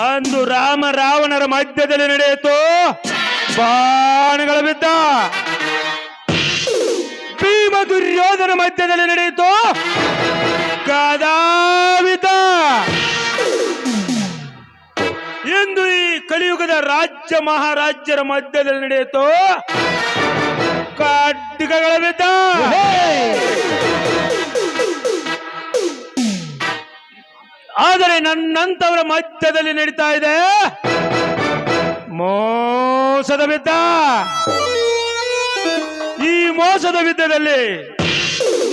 ಅಂದು ರಾಮ ರಾವಣರ ಮಧ್ಯದಲ್ಲಿ ನಡೆಯಿತು. ಬಾಣಗಳ ಬಿದ್ದ ಭೀಮ ದುರ್ಯೋಧನ ಮಧ್ಯದಲ್ಲಿ ನಡೆಯಿತು. ಗದಾವಿತ ಎಂದು ಈ ಕಲಿಯುಗದ ರಾಜ್ಯ ಮಹಾರಾಜ್ಯರ ಮಧ್ಯದಲ್ಲಿ ನಡೆಯಿತು. ಖಡ್ಗಗಳ ಬಿದ್ದ ಆದರೆ ನನ್ನಂತವರ ಮಧ್ಯದಲ್ಲಿ ನಡೀತಾ ಇದೆ ಮೋಸದ ಬಿದ್ದ ಈ ಮೋಸದ ವಿದ್ಯದಲ್ಲಿ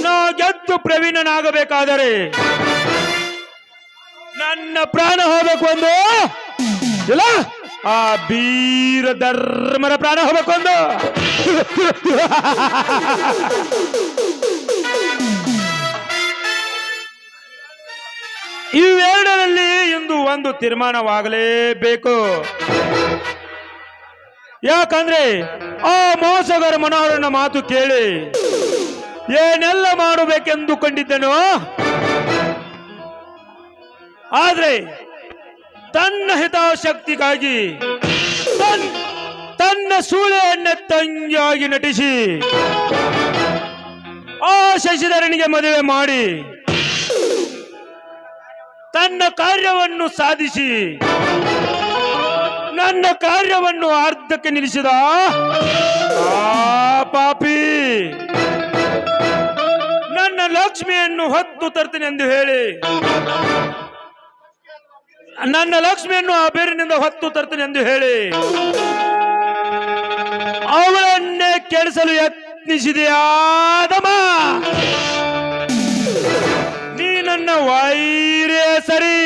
ನಾ ಗೆದ್ದು ಪ್ರವೀಣನಾಗಬೇಕಾದರೆ ನನ್ನ ಪ್ರಾಣ ಹೋಗಬೇಕು ಒಂದು ಇಲ್ಲ ಆ ಬೀರ ಧರ್ಮರ ಪ್ರಾಣ ಹೋಗ್ಬೇಕು ಒಂದು ಇವೆರಡರಲ್ಲಿ ಇಂದು ಒಂದು ತೀರ್ಮಾನವಾಗಲೇಬೇಕು. ಯಾಕಂದ್ರೆ ಆ ಮೋಸಗಾರ ಮನೋಹರನ ಮಾತು ಕೇಳಿ, ಏನೆಲ್ಲ ಮಾಡಬೇಕೆಂದು ಆದರೆ ಆದ್ರೆ ತನ್ನ ಹಿತಾಸಕ್ತಿಗಾಗಿ ತನ್- ತನ್ನ ಸೂಳೆಯನ್ನ ತಂಗಿಯಾಗಿ ನಟಿಸಿ ಆ ಶಶಿಧರನಿಗೆ ಮದುವೆ ಮಾಡಿ ತನ್ನ ಕಾರ್ಯವನ್ನು ಸಾಧಿಸಿ ನನ್ನ ಕಾರ್ಯವನ್ನು ಅರ್ಧಕ್ಕೆ ನಿಲ್ಲಿಸಿದ ಆ ಪಾಪಿ ನನ್ನ ಲಕ್ಷ್ಮಿಯನ್ನು ಹೊತ್ತು ತರ್ತೀನಿ ಎಂದು ಹೇಳಿ ನನ್ನ ಲಕ್ಷ್ಮಿಯನ್ನು ಆ ಬೇರಿನಿಂದ ಹೊತ್ತು ತರ್ತೇನೆ ಎಂದು ಹೇಳಿ ಅವಳನ್ನೇ ಕೆಡಿಸಲು ಯತ್ನಿಸಿದೆಯಾದಮ ನೀ ನನ್ನ ವೈರೇ ಸರಿ.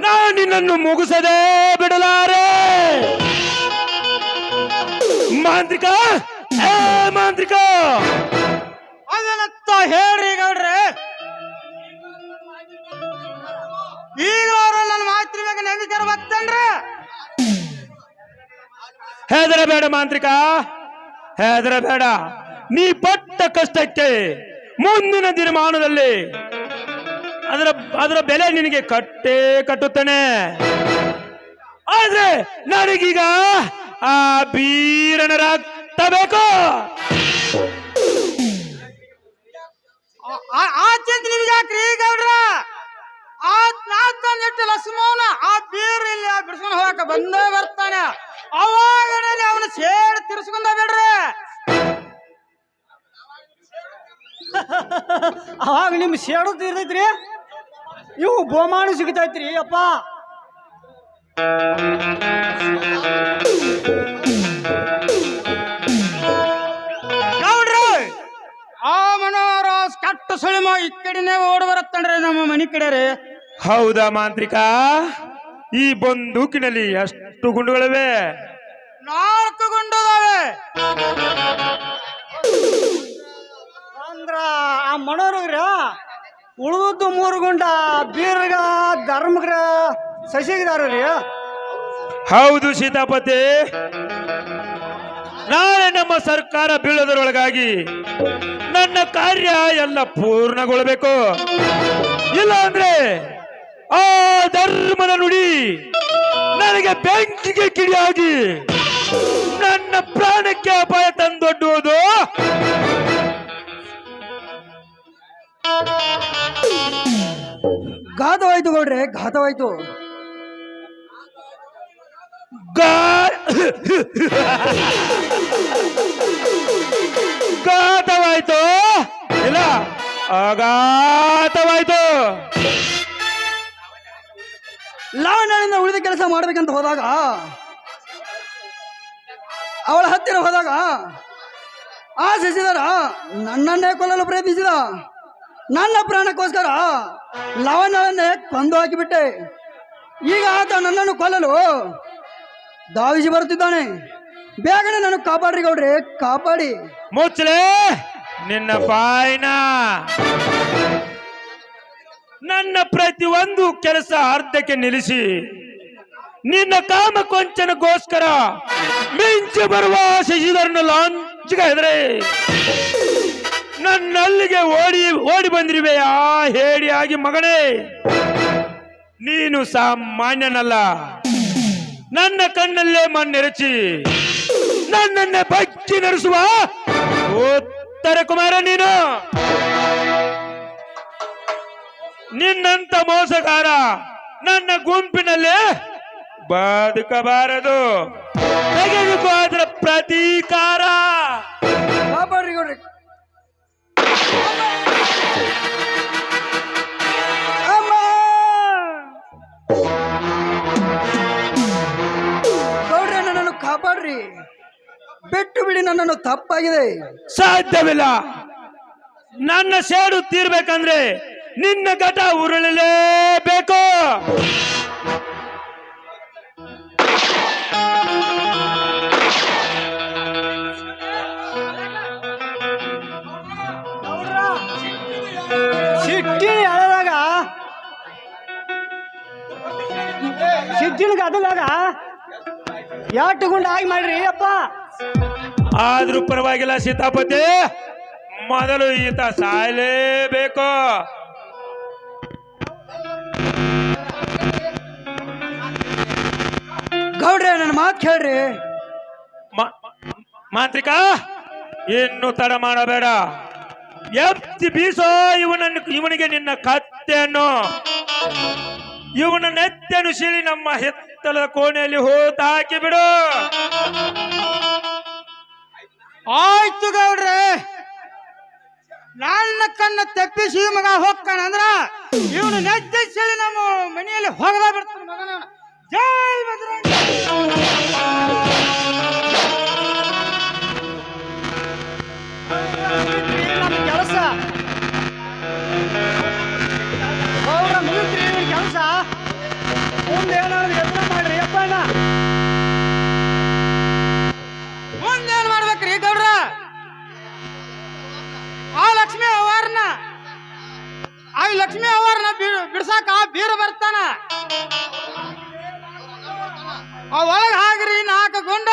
ನಾ ನಿನ್ನನ್ನು ಮುಗಿಸದೆ ಬಿಡಲಾರೆ. ಮಾಂತ್ರಿಕ, ಏ ಮಾಂತ್ರಿಕ. ಅದನ್ನತ್ತ ಹೇಳ್ರಿ ಗೌಡ್ರೆ. ಈಗ ಅವರು ನನ್ನ ಮಾತಿನ ಬಗ್ಗೆ ನಂಬಿಕೆ ಹೆದರ ಬೇಡ ಮಾಂತ್ರಿಕ ಹೆದರಬೇಡ ನೀ ಪಟ್ಟ ಕಷ್ಟಕ್ಕೆ ಮುಂದಿನ ದಿನಮಾನದಲ್ಲಿ ಅದರ ಅದರ ಬೆಲೆ ನಿನಗೆ ಕಟ್ಟೇ ಕಟ್ಟುತ್ತೇನೆ. ಆದ್ರೆ ನನಗೀಗ ಆ ಬೀರನ ರಕ್ತ ಬೇಕು. ಅವಾಗ ನಿಮ್ ಸೇಡು ತೀರ್ತೈತ್ರಿ? ಇವು ಬಹುಮಾನ ಸಿಗತೈತ್ರಿ ಅಪ್ಪ. ಗೌಡ್ರು ಆ ಮನೋಹರ ಕಟ್ಟು ಸುಳಿಮ ಈ ಕಡೆನೇ ಓಡ್ ಬರತ್ತಣ್ರಿ ನಮ್ಮ ಮನೆ ಕಡೆ ರೀ ಹೌದಾ ಮಾಂತ್ರಿಕ? ಈ ಬಂದೂಕಿನಲ್ಲಿ ಎಷ್ಟು ಗುಂಡುಗಳಿವೆ? ನಾಲ್ಕು ಗುಂಡದಾವೆ ಅಂದ್ರ ಆ ಮನೋಹರ್ಗ್ರ ಉಳಿದದ್ದು ಮೂರು ಗುಂಡ, ಬೀರ್ಗ, ಧರ್ಮಗ್ರ ಸಸಿಗದಾರ ಹೌದು ಸೀತಾಪತಿ. ನಾಳೆ ನಮ್ಮ ಸರ್ಕಾರ ಬೀಳೋದರೊಳಗಾಗಿ ನನ್ನ ಕಾರ್ಯ ಎಲ್ಲ ಪೂರ್ಣಗೊಳ್ಳಬೇಕು. ಇಲ್ಲ ಅಂದ್ರೆ ಆ ಧರ್ಮದ ನುಡಿ ನನಗೆ ಬೆಂಕಿಗೆ ಕಿಡಿಯಾಗಿ ನನ್ನ ಪ್ರಾಣಕ್ಕೆ ಅಪಾಯ ತಂದೊಡ್ಡುವುದು ನೋಡ್ರೆ ಘಾತವಾಯ್ತು. ಘಾತವಾಯ್ತು. ಇಲ್ಲ ಅಘಾತವಾಯ್ತು. ಲಾವಣ್ಯದಿಂದ ಉಳಿದ ಕೆಲಸ ಮಾಡ್ಬೇಕಂತ ಹೋದಾಗ ಅವಳ ಹತ್ತಿರ ಹೋದಾಗ ಆ ಸಸಿದಾರ ನನ್ನನ್ನೇ ಕೊಲ್ಲಲು ಪ್ರಯತ್ನಿಸಿದ. ನನ್ನ ಪ್ರಾಣಕ್ಕೋಸ್ಕರ ಲವಣವನ್ನೇ ಕೊಂದು ಹಾಕಿಬಿಟ್ಟೆ. ಈಗ ಆತ ನನ್ನನ್ನು ಕೊಲ್ಲಲು ಧಾವಿಸಿ ಬರುತ್ತಿದ್ದಾನೆ. ಬೇಗನೆ ನಾನು ಕಾಪಾಡ್ರಿ ಗೌಡ್ರಿ, ಕಾಪಾಡಿ. ಮುಚ್ಚಲೆ, ನಿನ್ನ ಬಾಯ್ನ. ನನ್ನ ಪ್ರತಿಯೊಂದು ಕೆಲಸ ಅರ್ಧಕ್ಕೆ ನಿಲ್ಲಿಸಿ, ನಿನ್ನ ಕಾಮ ಕೊಂಚನಗೋಸ್ಕರ ಮಿಂಚಿ ಬರುವ ಶಶಿಧರನ್ನು ಲಾಂಚ್ಗೆ ಹೆದ್ರೆ ನನ್ನಲ್ಲಿಗೆ ಓಡಿ ಓಡಿ ಬಂದಿರುವೆಯಾ? ಆಗಿ ಮಗಳೇ. ನೀನು ಸಾಮಾನ್ಯನಲ್ಲ. ನನ್ನ ಕಣ್ಣಲ್ಲೇ ಮಣ್ಣೆರಚಿ ನನ್ನನ್ನೇ ಬಚ್ಚಿ ನಡೆಸುವ ಉತ್ತರ ಕುಮಾರ ನೀನು. ನಿನ್ನಂತ ಮೋಸಗಾರ ನನ್ನ ಗುಂಪಿನಲ್ಲೇ ಬದುಕಬಾರದು. ತೆಗೆದುಕೋ ಅದರ ಪ್ರತೀಕಾರ. ಕಾಪಾಡ್ರಿ ಬಿಟ್ಟು ಬಿಡಿ ನನ್ನನ್ನು ತಪ್ಪಾಗಿದೆ. ಸಾಧ್ಯವಿಲ್ಲ. ನನ್ನ ಸೇಡು ತೀರ್ಬೇಕಂದ್ರೆ ನಿನ್ನ ಘಟ ಉರುಳಲೇಬೇಕು. ಸಿಟ್ಟಿನ ಗದ್ದಲಾಗ ಯಾಟು ಗುಂಡ ಆಗಿ ಮಾಡ್ರಿ ಅಪ್ಪ. ಆದ್ರೂ ಪರವಾಗಿಲ್ಲ ಸೀತಾಪತಿ. ಮೊದಲು ಈತ ಸಾಯಲೇಬೇಕು. ಗೌಡ್ರೆ ನನ್ನ ಮಾತು ಕೇಳ್ರಿ ಮಾತ್ರಿಕ ಮಾಂತ್ರಿಕ ಇನ್ನು ತಡ ಮಾಡಬೇಡ. ಎತ್ತಿ ಬೀಸೋ ಇವನನ್ನು ಇವನಿಗೆ ನಿನ್ನ ಕತ್ತೆಯನ್ನು. ಇವನ ನೆತ್ತೆನು ಸಿಳಿ ನಮ್ಮ ಹೆತ್ತಲ ಕೋಣೆಯಲ್ಲಿ ಹೋತಾಕಿ ಹಾಕಿ ಬಿಡು. ಆಯ್ತು ಗೌಡ್ರೆ. ನನ್ನ ಕಣ್ಣ ತಪ್ಪಿಸಿ ಮಗ ಹೋಗ್ತಾನ ಅಂದ್ರ ಇವನು ಸಿಳಿ ನಮ್ಮ ಮನೆಯಲ್ಲಿ ಹೋಗದ ಬಿಡ್ತಾನ ಮಗನ. ಜೈ ಮುಂದೆ ಏನಾದ್ರು ಎದುರು ಮಾಡ್ರಿ ಅಪ್ಪ ಮುಂದೇನ್ ಮಾಡ್ಬೇಕ್ರಿ ಗೌಡ್ರ? ಆ ಲಕ್ಷ್ಮಿ ಅವ್ವಾರನ ಆ ಲಕ್ಷ್ಮಿ ಅವ್ವಾರನ ಬಿಡ್ಸಾಕ ಬೀರ ಬರ್ತಾನ. ಆ ಒಳಗ್ ಹಾಗ್ರಿ ನಾಲ್ಕು ಗುಂಡ.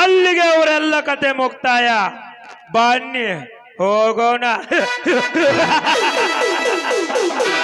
ಅಲ್ಲಿಗೆ ಅವರೆಲ್ಲ ಕತೆ ಮುಕ್ತಾಯ ಬನ್ನಿ ಹೋಗೋಣ.